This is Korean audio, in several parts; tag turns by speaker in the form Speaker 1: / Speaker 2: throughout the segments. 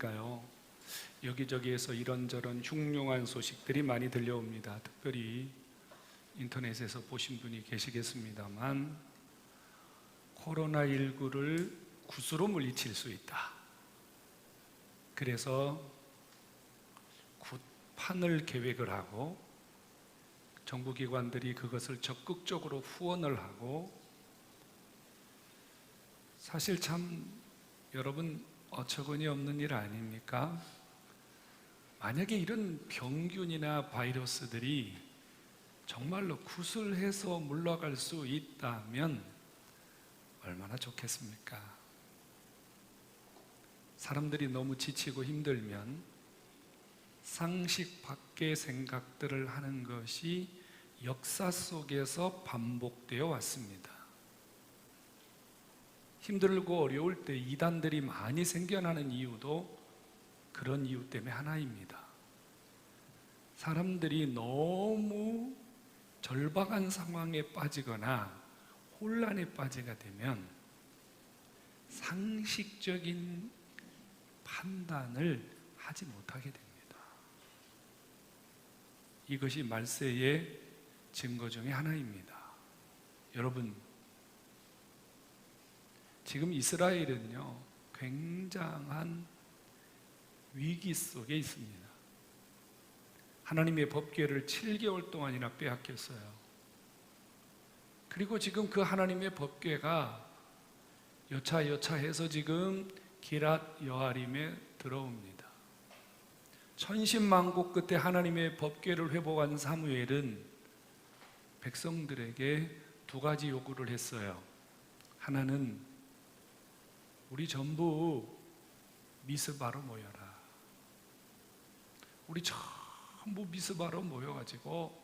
Speaker 1: 보니까요. 여기저기에서 이런저런 흉흉한 소식들이 많이 들려옵니다. 특별히 인터넷에서 보신 분이 계시겠습니다만 코로나19를 굿으로 물리칠 수 있다. 그래서 굿판을 계획을 하고 정부기관들이 그것을 적극적으로 후원을 하고 사실 참 여러분 어처구니 없는 일 아닙니까? 만약에 이런 병균이나 바이러스들이 정말로 구슬해서 물러갈 수 있다면 얼마나 좋겠습니까? 사람들이 너무 지치고 힘들면 상식 밖의 생각들을 하는 것이 역사 속에서 반복되어 왔습니다. 힘들고 어려울 때 이단들이 많이 생겨나는 이유도 그런 이유 때문에 하나입니다. 사람들이 너무 절박한 상황에 빠지거나 혼란에 빠지게 되면 상식적인 판단을 하지 못하게 됩니다. 이것이 말세의 증거 중에 하나입니다. 여러분, 지금 이스라엘은요, 굉장한 위기 속에 있습니다. 하나님의 법궤를 7개월 동안이나 빼앗겼어요. 그리고 지금 그 하나님의 법궤가 여차여차 해서 지금 기랏 여아림에 들어옵니다. 천신만고 끝에 하나님의 법궤를 회복한 사무엘은 백성들에게 두 가지 요구를 했어요. 하나는 우리 전부 미스바로 모여라. 우리 전부 미스바로 모여가지고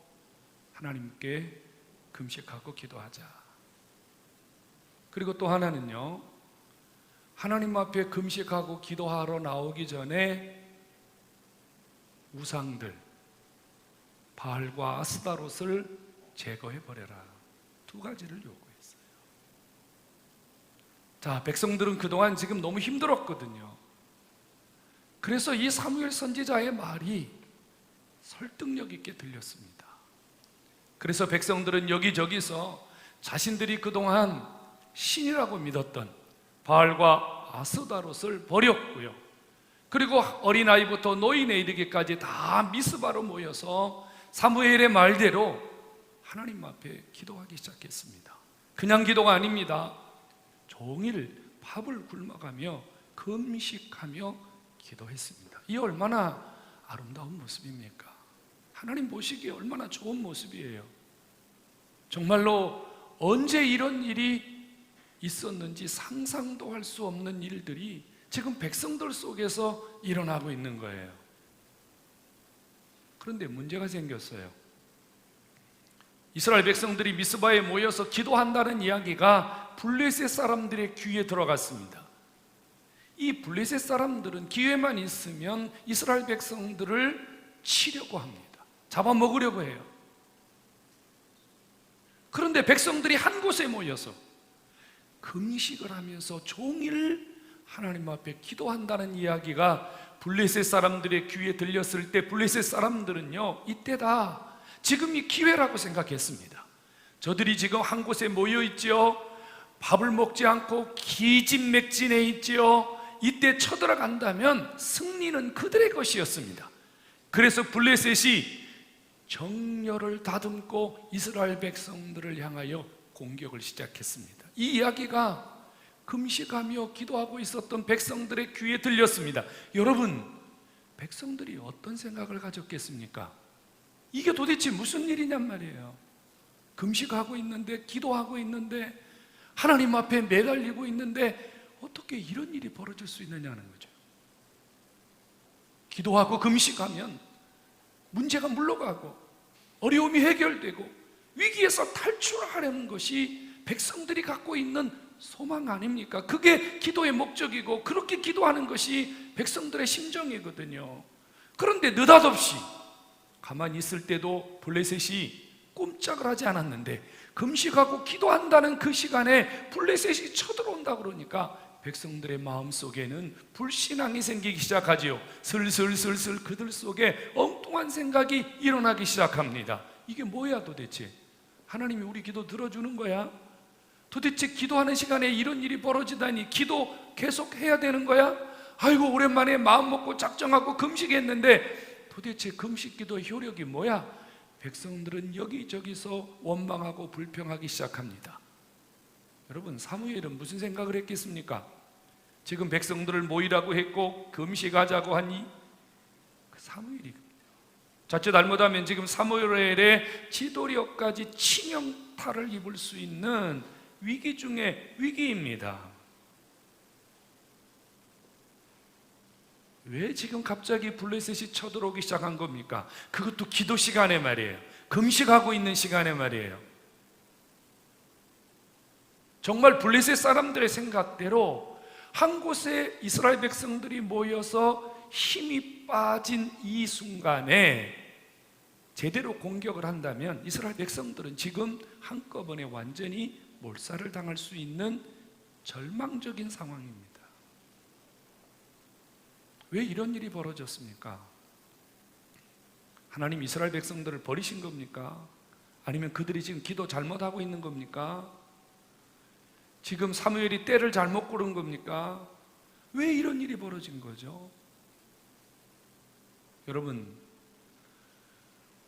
Speaker 1: 하나님께 금식하고 기도하자. 그리고 또 하나는요, 하나님 앞에 금식하고 기도하러 나오기 전에 우상들, 바알과 아스다롯을 제거해 버려라. 두 가지를 요구했어요. 자, 백성들은 그동안 지금 너무 힘들었거든요. 그래서 이 사무엘 선지자의 말이 설득력 있게 들렸습니다. 그래서 백성들은 여기저기서 자신들이 그동안 신이라고 믿었던 바알과 아스다롯을 버렸고요. 그리고 어린아이부터 노인에 이르기까지 다 미스바로 모여서 사무엘의 말대로 하나님 앞에 기도하기 시작했습니다. 그냥 기도가 아닙니다. 종일 밥을 굶어가며 금식하며 기도했습니다. 이 얼마나 아름다운 모습입니까? 하나님 보시기에 얼마나 좋은 모습이에요. 정말로 언제 이런 일이 있었는지 상상도 할 수 없는 일들이 지금 백성들 속에서 일어나고 있는 거예요. 그런데 문제가 생겼어요. 이스라엘 백성들이 미스바에 모여서 기도한다는 이야기가 블레셋 사람들의 귀에 들어갔습니다. 이 블레셋 사람들은 기회만 있으면 이스라엘 백성들을 치려고 합니다. 잡아먹으려고 해요. 그런데 백성들이 한 곳에 모여서 금식을 하면서 종일 하나님 앞에 기도한다는 이야기가 블레셋 사람들의 귀에 들렸을 때 블레셋 사람들은요 이때다 지금이 기회라고 생각했습니다. 저들이 지금 한 곳에 모여 있지요. 밥을 먹지 않고 기진맥진해 있지요. 이때 쳐들어간다면 승리는 그들의 것이었습니다. 그래서 블레셋이 정열을 다듬고 이스라엘 백성들을 향하여 공격을 시작했습니다. 이 이야기가 금식하며 기도하고 있었던 백성들의 귀에 들렸습니다. 여러분, 백성들이 어떤 생각을 가졌겠습니까? 이게 도대체 무슨 일이냔 말이에요. 금식하고 있는데, 기도하고 있는데, 하나님 앞에 매달리고 있는데, 어떻게 이런 일이 벌어질 수 있느냐는 거죠. 기도하고 금식하면 문제가 물러가고, 어려움이 해결되고, 위기에서 탈출하려는 것이 백성들이 갖고 있는 소망 아닙니까? 그게 기도의 목적이고 그렇게 기도하는 것이 백성들의 심정이거든요. 그런데 느닷없이 가만히 있을 때도 블레셋이 꼼짝을 하지 않았는데 금식하고 기도한다는 그 시간에 블레셋이 쳐들어온다 그러니까 백성들의 마음 속에는 불신앙이 생기기 시작하지요. 슬슬슬슬 그들 속에 엉뚱한 생각이 일어나기 시작합니다. 이게 뭐야 도대체? 하나님이 우리 기도 들어주는 거야? 도대체 기도하는 시간에 이런 일이 벌어지다니 기도 계속 해야 되는 거야? 아이고 오랜만에 마음 먹고 작정하고 금식했는데 도대체 금식 기도 효력이 뭐야? 백성들은 여기저기서 원망하고 불평하기 시작합니다. 여러분 사무엘은 무슨 생각을 했겠습니까? 지금 백성들을 모이라고 했고 금식하자고 하니 그 사무엘이 자칫 잘못하면 지금 사무엘의 지도력까지 치명타를 입을 수 있는 위기 중에 위기입니다. 왜 지금 갑자기 블레셋이 쳐들어오기 시작한 겁니까? 그것도 기도 시간에 말이에요. 금식하고 있는 시간에 말이에요. 정말 블레셋 사람들의 생각대로 한 곳에 이스라엘 백성들이 모여서 힘이 빠진 이 순간에 제대로 공격을 한다면 이스라엘 백성들은 지금 한꺼번에 완전히 몰살을 당할 수 있는 절망적인 상황입니다. 왜 이런 일이 벌어졌습니까? 하나님 이스라엘 백성들을 버리신 겁니까? 아니면 그들이 지금 기도 잘못하고 있는 겁니까? 지금 사무엘이 때를 잘못 고른 겁니까? 왜 이런 일이 벌어진 거죠? 여러분,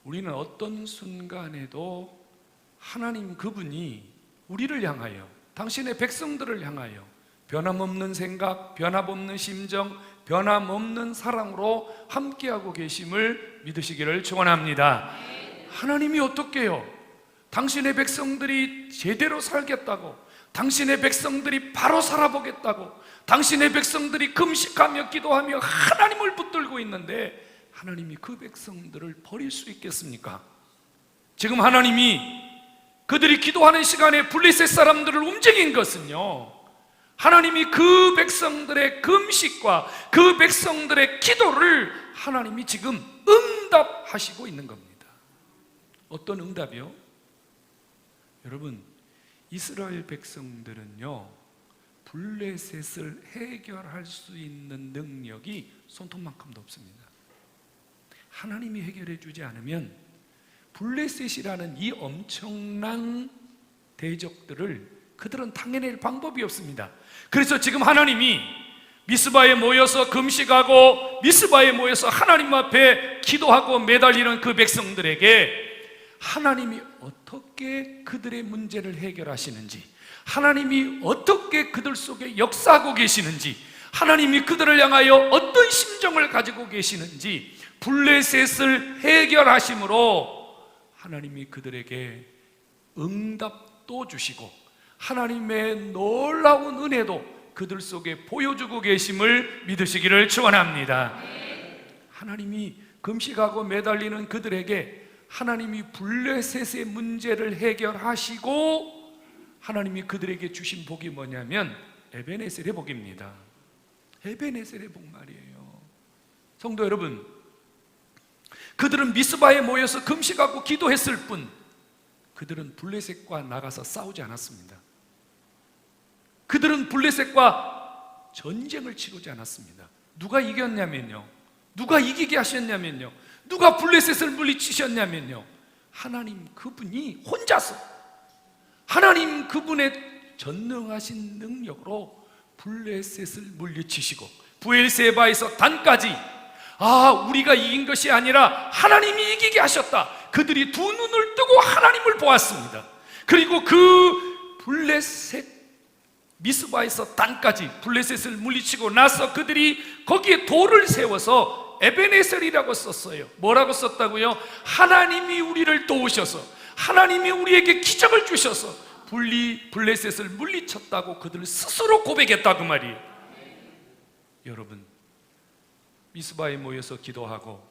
Speaker 1: 우리는 어떤 순간에도 하나님 그분이 우리를 향하여, 당신의 백성들을 향하여 변함없는 생각, 변함없는 심정, 변함없는 사랑으로 함께하고 계심을 믿으시기를 축원합니다. 하나님이 어떻게요? 당신의 백성들이 제대로 살겠다고 당신의 백성들이 바로 살아보겠다고 당신의 백성들이 금식하며 기도하며 하나님을 붙들고 있는데 하나님이 그 백성들을 버릴 수 있겠습니까? 지금 하나님이 그들이 기도하는 시간에 블리셋 사람들을 움직인 것은요 하나님이 그 백성들의 금식과 그 백성들의 기도를 하나님이 지금 응답하시고 있는 겁니다 어떤 응답이요? 여러분 이스라엘 백성들은요 블레셋을 해결할 수 있는 능력이 손톱만큼도 없습니다. 하나님이 해결해 주지 않으면 블레셋이라는 이 엄청난 대적들을 그들은 당해낼 방법이 없습니다. 그래서 지금 하나님이 미스바에 모여서 금식하고 미스바에 모여서 하나님 앞에 기도하고 매달리는 그 백성들에게 하나님이 어떻게 그들의 문제를 해결하시는지, 하나님이 어떻게 그들 속에 역사하고 계시는지, 하나님이 그들을 향하여 어떤 심정을 가지고 계시는지, 블레셋을 해결하심으로 하나님이 그들에게 응답도 주시고, 하나님의 놀라운 은혜도 그들 속에 보여주고 계심을 믿으시기를 축원합니다. 하나님이 금식하고 매달리는 그들에게 하나님이 블레셋의 문제를 해결하시고 하나님이 그들에게 주신 복이 뭐냐면 에베네셀의 복입니다. 에베네셀의 복 말이에요. 성도 여러분, 그들은 미스바에 모여서 금식하고 기도했을 뿐 그들은 블레셋과 나가서 싸우지 않았습니다. 그들은 블레셋과 전쟁을 치르지 않았습니다. 누가 이겼냐면요. 누가 이기게 하셨냐면요. 누가 블레셋을 물리치셨냐면요. 하나님 그분이 혼자서 하나님 그분의 전능하신 능력으로 블레셋을 물리치시고 부엘세바에서 단까지 아 우리가 이긴 것이 아니라 하나님이 이기게 하셨다. 그들이 두 눈을 뜨고 하나님을 보았습니다. 그리고 그 블레셋 미스바에서 단까지 블레셋을 물리치고 나서 그들이 거기에 돌을 세워서 에베네셀이라고 썼어요. 뭐라고 썼다고요? 하나님이 우리를 도우셔서 하나님이 우리에게 기적을 주셔서 분리 블레셋을 물리쳤다고 그들 스스로 고백했다 그 말이에요. 여러분 미스바에 모여서 기도하고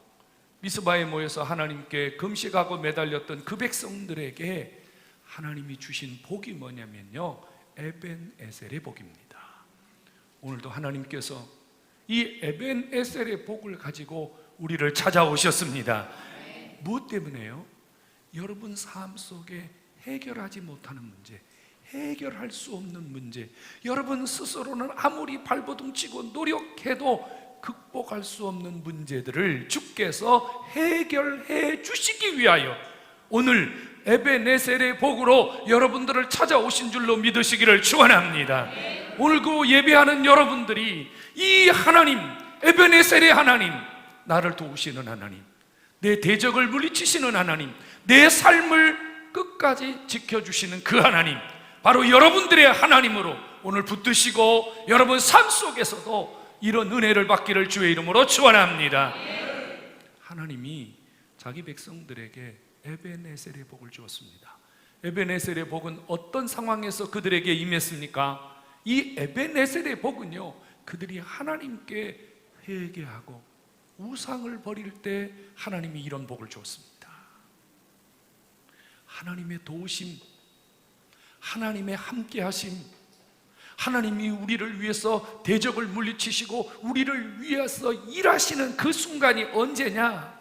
Speaker 1: 미스바에 모여서 하나님께 금식하고 매달렸던 그 백성들에게 하나님이 주신 복이 뭐냐면요. 에벤 에셀의 복입니다. 오늘도 하나님께서 이 에벤 에셀의 복을 가지고 우리를 찾아오셨습니다. 무엇 때문에요? 여러분 삶 속에 해결하지 못하는 문제, 해결할 수 없는 문제, 여러분 스스로는 아무리 발버둥 치고 노력해도 극복할 수 없는 문제들을 주께서 해결해 주시기 위하여 오늘 에베네셀의 복으로 여러분들을 찾아오신 줄로 믿으시기를 축원합니다. 오늘 그 예배하는 여러분들이 이 하나님 에베네셀의 하나님 나를 도우시는 하나님 내 대적을 물리치시는 하나님 내 삶을 끝까지 지켜주시는 그 하나님 바로 여러분들의 하나님으로 오늘 붙드시고 여러분 삶 속에서도 이런 은혜를 받기를 주의 이름으로 축원합니다. 하나님이 자기 백성들에게 에베네셀의 복을 주었습니다. 에베네셀의 복은 어떤 상황에서 그들에게 임했습니까? 이 에베네셀의 복은요, 그들이 하나님께 회개하고 우상을 버릴 때 하나님이 이런 복을 주었습니다. 하나님의 도우심, 하나님의 함께하심, 하나님이 우리를 위해서 대적을 물리치시고 우리를 위해서 일하시는 그 순간이 언제냐?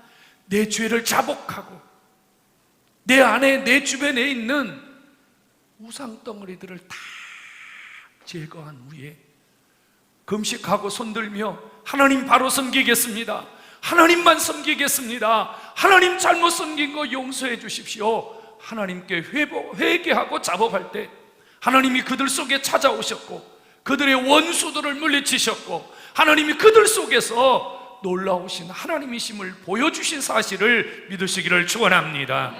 Speaker 1: 내 죄를 자복하고 내 안에 내 주변에 있는 우상 덩어리들을 다 제거한 후에 금식하고 손들며 하나님 바로 섬기겠습니다. 하나님만 섬기겠습니다. 하나님 잘못 섬긴 거 용서해 주십시오. 하나님께 회복, 회개하고 작업할 때 하나님이 그들 속에 찾아오셨고 그들의 원수들을 물리치셨고 하나님이 그들 속에서 놀라우신 하나님이심을 보여주신 사실을 믿으시기를 축원합니다.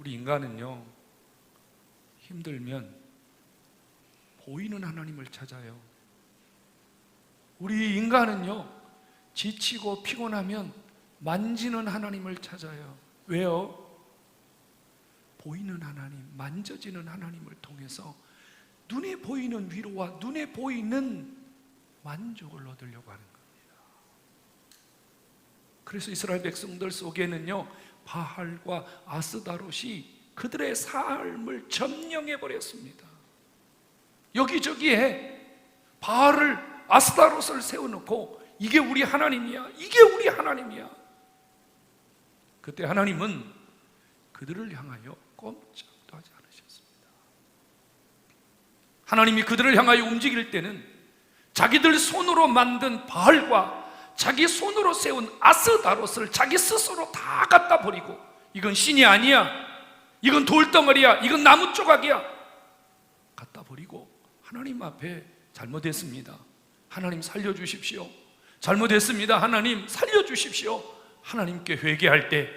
Speaker 1: 우리 인간은요 힘들면 보이는 하나님을 찾아요. 우리 인간은요 지치고 피곤하면 만지는 하나님을 찾아요. 왜요? 보이는 하나님, 만져지는 하나님을 통해서 눈에 보이는 위로와 눈에 보이는 만족을 얻으려고 하는 겁니다. 그래서 이스라엘 백성들 속에는요, 바할과 아스다롯이 그들의 삶을 점령해 버렸습니다. 여기저기에 바알을 아스다롯을 세워놓고 이게 우리 하나님이야, 이게 우리 하나님이야. 그때 하나님은 그들을 향하여 꼼짝도 하지 않으셨습니다. 하나님이 그들을 향하여 움직일 때는 자기들 손으로 만든 바알과 자기 손으로 세운 아스다롯을 자기 스스로 다 갖다 버리고 이건 신이 아니야. 이건 돌덩어리야. 이건 나무 조각이야. 갖다 버리고 하나님 앞에 잘못했습니다. 하나님 살려 주십시오. 잘못했습니다. 하나님 살려 주십시오. 하나님께 회개할 때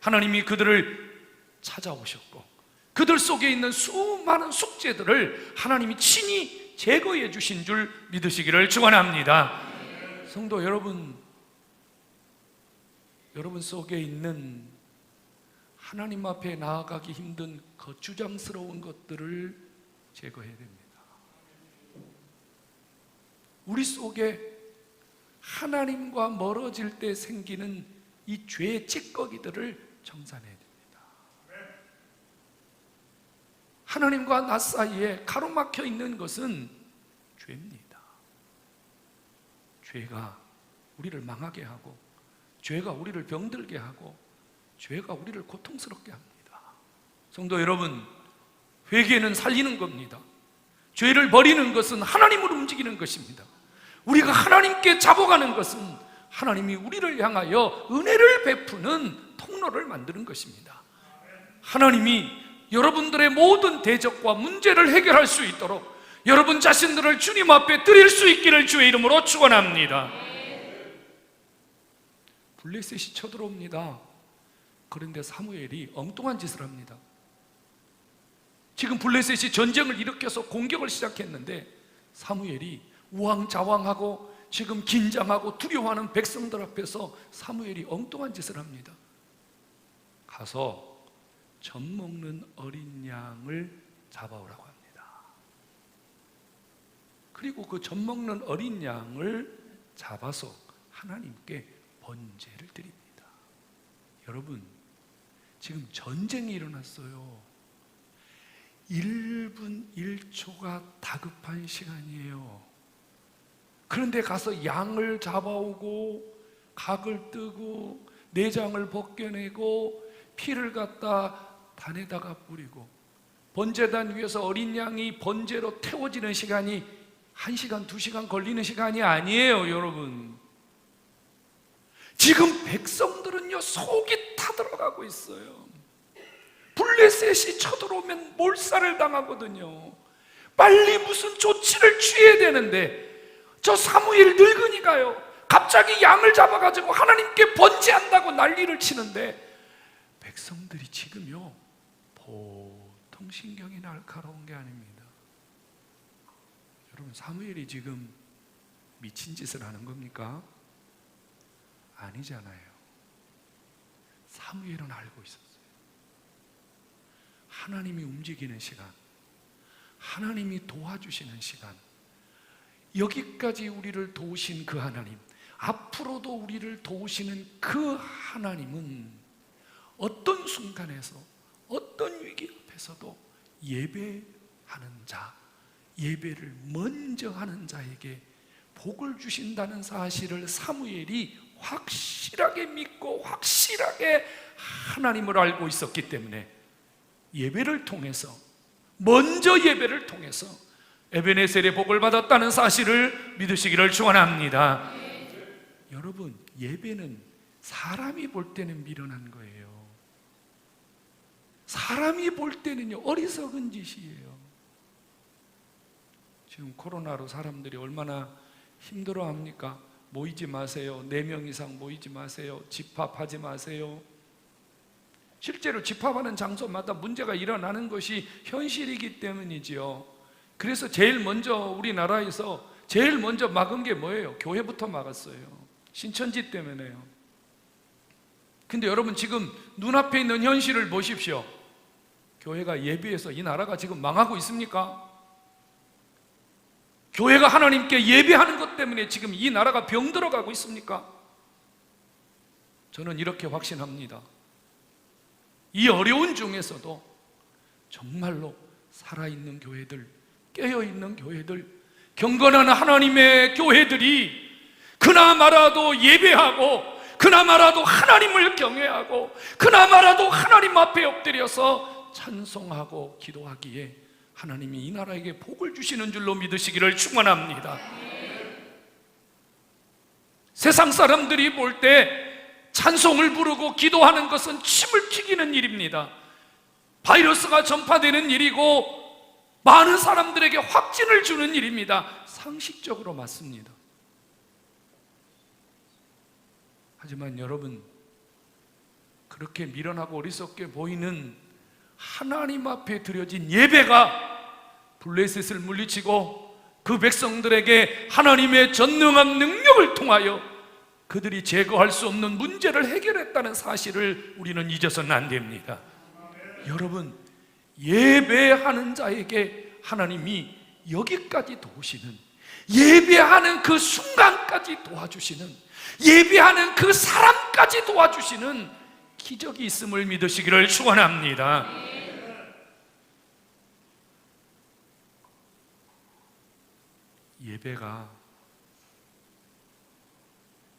Speaker 1: 하나님이 그들을 찾아오셨고 그들 속에 있는 수많은 숙제들을 하나님이 친히 제거해 주신 줄 믿으시기를 축원합니다. 성도 여러분 여러분 속에 있는 하나님 앞에 나아가기 힘든 거추장스러운 것들을 제거해야 됩니다. 우리 속에 하나님과 멀어질 때 생기는 이 죄의 찌꺼기들을 청산해야 됩니다. 하나님과 나 사이에 가로막혀 있는 것은 죄입니다. 죄가 우리를 망하게 하고, 죄가 우리를 병들게 하고, 죄가 우리를 고통스럽게 합니다. 성도 여러분, 회개는 살리는 겁니다. 죄를 버리는 것은 하나님으로 움직이는 것입니다. 우리가 하나님께 잡아가는 것은 하나님이 우리를 향하여 은혜를 베푸는 통로를 만드는 것입니다. 하나님이 여러분들의 모든 대적과 문제를 해결할 수 있도록 여러분 자신들을 주님 앞에 드릴 수 있기를 주의 이름으로 축원합니다. 블레셋이 쳐들어옵니다. 그런데 사무엘이 엉뚱한 짓을 합니다. 지금 블레셋이 전쟁을 일으켜서 공격을 시작했는데 사무엘이 우왕좌왕하고 지금 긴장하고 두려워하는 백성들 앞에서 사무엘이 엉뚱한 짓을 합니다. 가서 젖 먹는 어린 양을 잡아오라고. 그리고 그 젖 먹는 어린 양을 잡아서 하나님께 번제를 드립니다. 여러분, 지금 전쟁이 일어났어요. 1분 1초가 다급한 시간이에요. 그런데 가서 양을 잡아오고 각을 뜨고 내장을 벗겨내고 피를 갖다 단에다가 뿌리고 번제단 위에서 어린 양이 번제로 태워지는 시간이 한 시간, 두 시간 걸리는 시간이 아니에요, 여러분. 지금 백성들은요 속이 타들어가고 있어요. 블레셋이 쳐들어오면 몰살을 당하거든요. 빨리 무슨 조치를 취해야 되는데 저 사무엘 늙은이가요. 갑자기 양을 잡아가지고 하나님께 번제한다고 난리를 치는데 백성들이 지금요 보통 신경이 아닙니다. 사무엘이 지금 미친 짓을 하는 겁니까? 아니잖아요. 사무엘은 알고 있었어요. 하나님이 움직이는 시간, 하나님이 도와주시는 시간, 여기까지 우리를 도우신 그 하나님, 앞으로도 우리를 도우시는 그 하나님은 어떤 순간에서, 어떤 위기 앞에서도 예배하는 자, 예배를 먼저 하는 자에게 복을 주신다는 사실을 사무엘이 확실하게 믿고 확실하게 하나님을 알고 있었기 때문에 예배를 통해서 먼저 예배를 통해서 에베네셀의 복을 받았다는 사실을 믿으시기를 축원합니다. 여러분 예배는 사람이 볼 때는 미련한 거예요. 사람이 볼 때는요 어리석은 짓이에요. 지금 코로나로 사람들이 얼마나 힘들어 합니까? 모이지 마세요. 네명 이상 모이지 마세요. 집합하지 마세요. 실제로 집합하는 장소마다 문제가 일어나는 것이 현실이기 때문이지요. 그래서 제일 먼저 우리나라에서 제일 먼저 막은 게 뭐예요? 교회부터 막았어요. 신천지 때문에요. 근데 여러분 지금 눈앞에 있는 현실을 보십시오. 교회가 예배해서 이 나라가 지금 망하고 있습니까? 교회가 하나님께 예배하는 것 때문에 지금 이 나라가 병들어 가고 있습니까? 저는 이렇게 확신합니다. 이 어려운 중에서도 정말로 살아있는 교회들, 깨어있는 교회들, 경건한 하나님의 교회들이 그나마라도 예배하고 그나마라도 하나님을 경외하고 그나마라도 하나님 앞에 엎드려서 찬송하고 기도하기에 하나님이 이 나라에게 복을 주시는 줄로 믿으시기를 축원합니다. 세상 사람들이 볼 때 찬송을 부르고 기도하는 것은 침을 튀기는 일입니다. 바이러스가 전파되는 일이고 많은 사람들에게 확진을 주는 일입니다. 상식적으로 맞습니다. 하지만 여러분 그렇게 미련하고 어리석게 보이는 하나님 앞에 드려진 예배가 블레셋을 물리치고 그 백성들에게 하나님의 전능한 능력을 통하여 그들이 제거할 수 없는 문제를 해결했다는 사실을 우리는 잊어서는 안 됩니다. 여러분, 예배하는 자에게 하나님이 여기까지 도우시는 예배하는 그 순간까지 도와주시는 예배하는 그 사람까지 도와주시는 기적이 있음을 믿으시기를 축원합니다. 예배가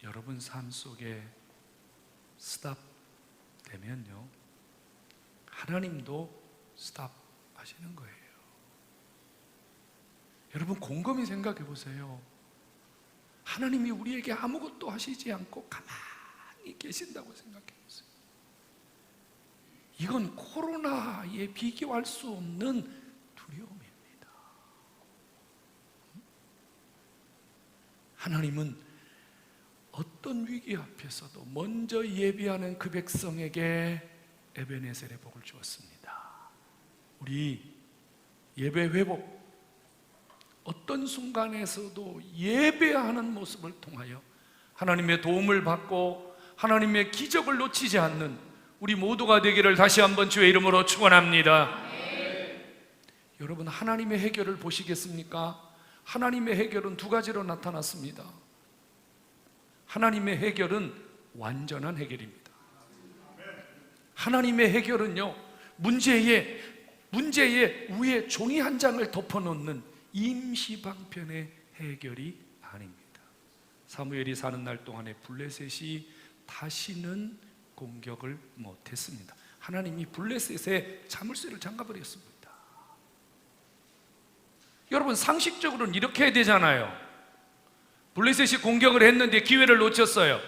Speaker 1: 여러분 삶 속에 스탑 되면요. 하나님도 스탑 하시는 거예요. 여러분 곰곰이 생각해 보세요. 하나님이 우리에게 아무것도 하시지 않고 가만히 계신다고 생각해 보세요. 이건 코로나에 비교할 수 없는 두려움입니다. 하나님은 어떤 위기 앞에서도 먼저 예비하는 그 백성에게 에베네셀의 복을 주었습니다. 우리 예배 회복 어떤 순간에서도 예배하는 모습을 통하여 하나님의 도움을 받고 하나님의 기적을 놓치지 않는 우리 모두가 되기를 다시 한번 주의 이름으로 축원합니다. 여러분 하나님의 해결을 보시겠습니까? 하나님의 해결은 두 가지로 나타났습니다. 하나님의 해결은 완전한 해결입니다. 하나님의 해결은요 문제에 문제에 위에 종이 한 장을 덮어놓는 임시 방편의 해결이 아닙니다. 사무엘이 사는 날 동안에 블레셋이 다시는 공격을 못했습니다. 하나님이 블레셋의 자물쇠를 잠가버렸습니다. 여러분 상식적으로는 이렇게 해야 되잖아요. 블레셋이 공격을 했는데 기회를 놓쳤어요.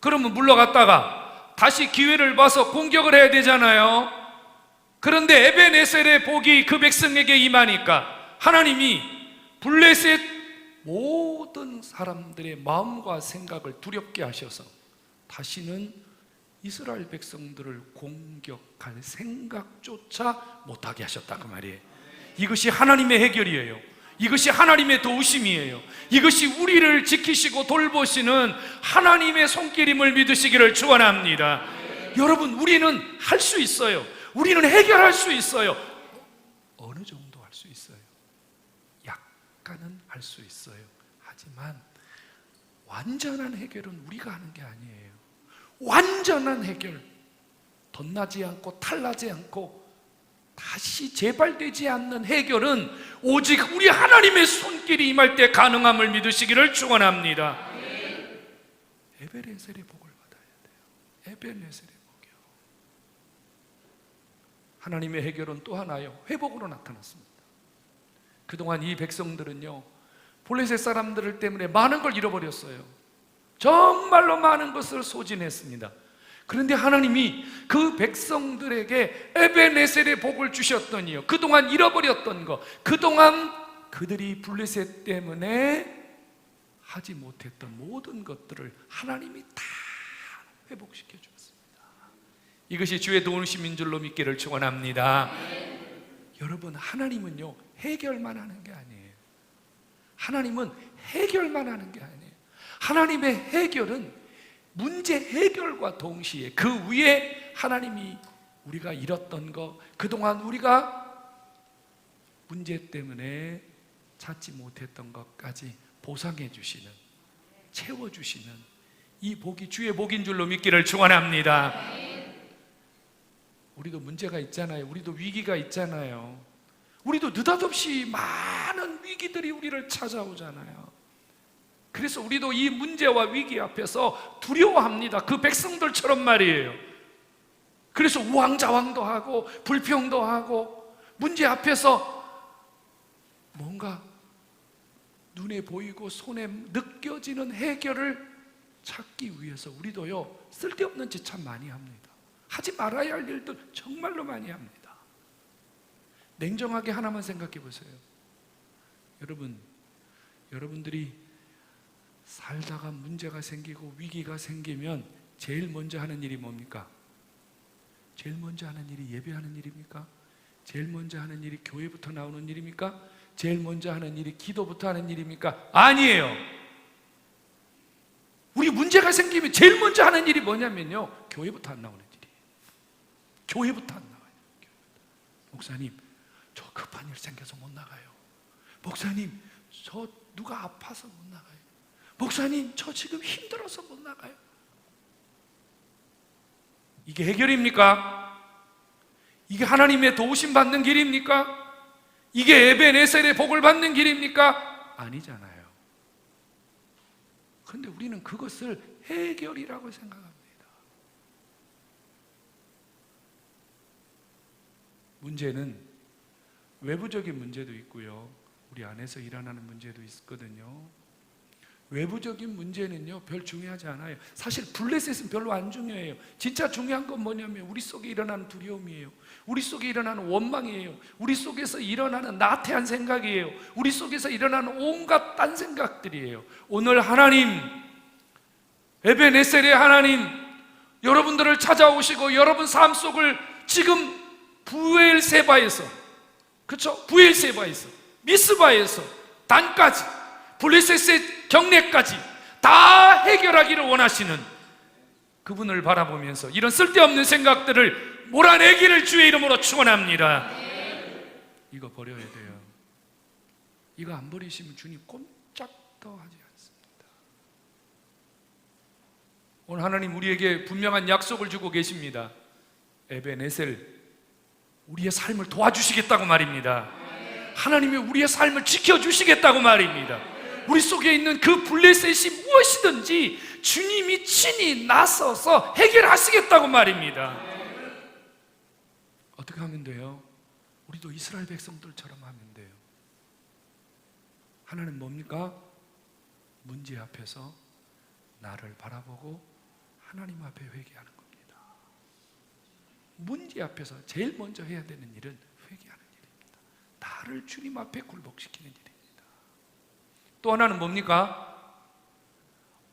Speaker 1: 그러면 물러갔다가 다시 기회를 봐서 공격을 해야 되잖아요. 그런데 에베네셀의 복이 그 백성에게 임하니까 하나님이 블레셋 모든 사람들의 마음과 생각을 두렵게 하셔서 다시는 이스라엘 백성들을 공격할 생각조차 못하게 하셨다 그 말이에요. 이것이 하나님의 해결이에요. 이것이 하나님의 도우심이에요. 이것이 우리를 지키시고 돌보시는 하나님의 손길임을 믿으시기를 축원합니다. 여러분, 우리는 할 수 있어요. 우리는 해결할 수 있어요. 어느 정도 할 수 있어요. 약간은 할 수 있어요. 하지만 완전한 해결은 우리가 하는 게 아니에요. 완전한 해결, 덧나지 않고 탈나지 않고 다시 재발되지 않는 해결은 오직 우리 하나님의 손길이 임할 때 가능함을 믿으시기를 축원합니다. 에베레셀의 복을 받아야 돼요. 에베레셀의 복이요. 하나님의 해결은 또 하나요. 회복으로 나타났습니다. 그동안 이 백성들은요. 블레셋 사람들 때문에 많은 걸 잃어버렸어요. 정말로 많은 것을 소진했습니다. 그런데 하나님이 그 백성들에게 에베네셀의 복을 주셨더니요. 그동안 잃어버렸던 것, 그동안 그들이 블레셋 때문에 하지 못했던 모든 것들을 하나님이 다 회복시켜 주었습니다. 이것이 주의 도우심인 줄로 믿기를 축원합니다. 여러분, 하나님은요. 해결만 하는 게 아니에요. 하나님은 해결만 하는 게 아니에요. 하나님의 해결은 문제 해결과 동시에 그 위에 하나님이 우리가 잃었던 것, 그동안 우리가 문제 때문에 찾지 못했던 것까지 보상해 주시는, 채워 주시는 이 복이 주의 복인 줄로 믿기를 축원합니다. 우리도 문제가 있잖아요. 우리도 위기가 있잖아요. 우리도 느닷없이 많은 위기들이 우리를 찾아오잖아요. 그래서 우리도 이 문제와 위기 앞에서 두려워합니다. 그 백성들처럼 말이에요. 그래서 우왕좌왕도 하고 불평도 하고 문제 앞에서 뭔가 눈에 보이고 손에 느껴지는 해결을 찾기 위해서 우리도요 쓸데없는 짓 참 많이 합니다. 하지 말아야 할 일도 정말로 많이 합니다. 냉정하게 하나만 생각해 보세요. 여러분, 여러분들이 살다가 문제가 생기고 위기가 생기면 제일 먼저 하는 일이 뭡니까? 제일 먼저 하는 일이 예배하는 일입니까? 제일 먼저 하는 일이 교회부터 나오는 일입니까? 제일 먼저 하는 일이 기도부터 하는 일입니까? 아니에요. 우리 문제가 생기면 제일 먼저 하는 일이 뭐냐면요. 교회부터 안 나오는 일이에요. 교회부터 안 나와요. 목사님, 저 급한 일 생겨서 못 나가요. 목사님, 저 누가 아파서 못 나가요. 목사님, 저 지금 힘들어서 못 나가요. 이게 해결입니까? 이게 하나님의 도우심 받는 길입니까? 이게 에베네셀의 복을 받는 길입니까? 아니잖아요. 그런데 우리는 그것을 해결이라고 생각합니다. 문제는 외부적인 문제도 있고요. 우리 안에서 일어나는 문제도 있거든요. 외부적인 문제는요, 별 중요하지 않아요. 사실 블레셋은 별로 안 중요해요. 진짜 중요한 건 뭐냐면 우리 속에 일어나는 두려움이에요. 우리 속에 일어나는 원망이에요. 우리 속에서 일어나는 나태한 생각이에요. 우리 속에서 일어나는 온갖 딴 생각들이에요. 오늘 하나님, 에베네셀의 하나님, 여러분들을 찾아오시고 여러분 삶 속을 지금 부엘세바에서, 그렇죠? 부엘세바에서, 미스바에서, 단까지, 블레셋의 경례까지 다 해결하기를 원하시는 그분을 바라보면서 이런 쓸데없는 생각들을 몰아내기를 주의 이름으로 축원합니다. 이거 버려야 돼요. 이거 안 버리시면 주님 꼼짝도 하지 않습니다. 오늘 하나님 우리에게 분명한 약속을 주고 계십니다. 에베네셀 우리의 삶을 도와주시겠다고 말입니다. 하나님이 우리의 삶을 지켜주시겠다고 말입니다. 우리 속에 있는 그 블레셋이 무엇이든지 주님이 친히 나서서 해결하시겠다고 말입니다. 어떻게 하면 돼요? 우리도 이스라엘 백성들처럼 하면 돼요. 하나는 뭡니까? 문제 앞에서 나를 바라보고 하나님 앞에 회개하는 겁니다. 문제 앞에서 제일 먼저 해야 되는 일은 회개하는 일입니다. 나를 주님 앞에 굴복시키는 일입니다. 또 하나는 뭡니까?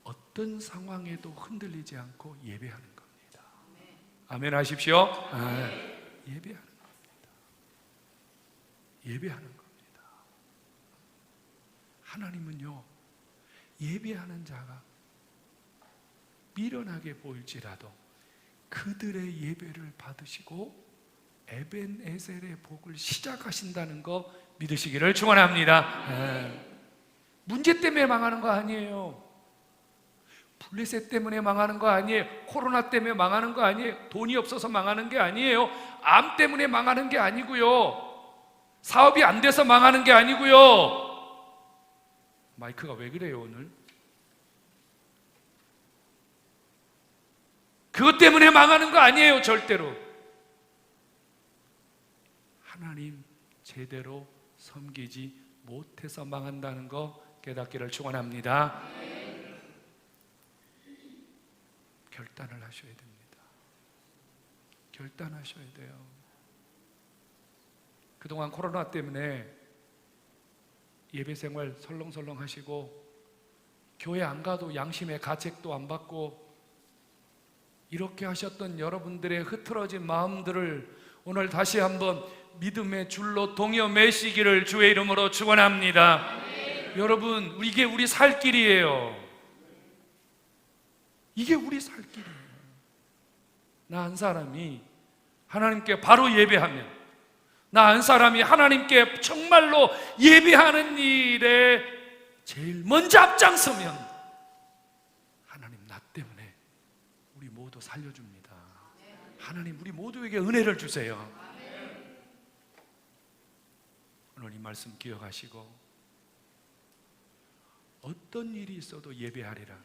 Speaker 1: 어떤 상황에도 흔들리지 않고 예배하는 겁니다. 아멘 하십시오. 아, 예배하는 겁니다. 예배하는 겁니다. 하나님은요, 예배하는 자가 미련하게 보일지라도 그들의 예배를 받으시고 에벤에셀의 복을 시작하신다는 거 믿으시기를 축원합니다. 예. 문제 때문에 망하는 거 아니에요. 블레셋 때문에 망하는 거 아니에요. 코로나 때문에 망하는 거 아니에요. 돈이 없어서 망하는 게 아니에요. 암 때문에 망하는 게 아니고요. 사업이 안 돼서 망하는 게 아니고요. 마이크가 왜 그래요, 오늘? 그것 때문에 망하는 거 아니에요, 절대로. 하나님 제대로 섬기지 못해서 망한다는 거 깨닫기를 축원합니다. 결단을 하셔야 됩니다. 결단하셔야 돼요. 그동안 코로나 때문에 예배 생활 설렁설렁 하시고 교회 안 가도 양심의 가책도 안 받고 이렇게 하셨던 여러분들의 흐트러진 마음들을 오늘 다시 한번 믿음의 줄로 동여 매시기를 주의 이름으로 축원합니다. 여러분, 이게 우리 살 길이에요. 이게 우리 살 길이에요. 나 한 사람이 하나님께 바로 예배하면, 나 한 사람이 하나님께 정말로 예배하는 일에 제일 먼저 앞장서면, 하나님 나 때문에 우리 모두 살려줍니다. 하나님 우리 모두에게 은혜를 주세요. 오늘 이 말씀 기억하시고 어떤 일이 있어도 예배하리라.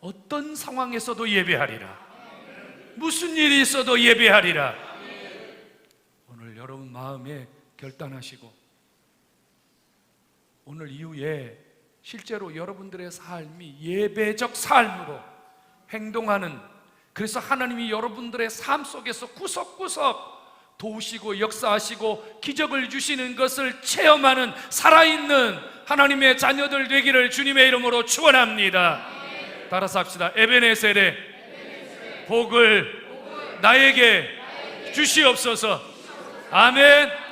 Speaker 1: 어떤 상황에서도 예배하리라. 무슨 일이 있어도 예배하리라. 오늘 여러분 마음에 결단하시고 오늘 이후에 실제로 여러분들의 삶이 예배적 삶으로 행동하는 그래서 하나님이 여러분들의 삶 속에서 구석구석 도우시고 역사하시고 기적을 주시는 것을 체험하는 살아있는 하나님의 자녀들 되기를 주님의 이름으로 축원합니다. 따라서 합시다. 에베네셀의 복을 나에게 주시옵소서. 아멘.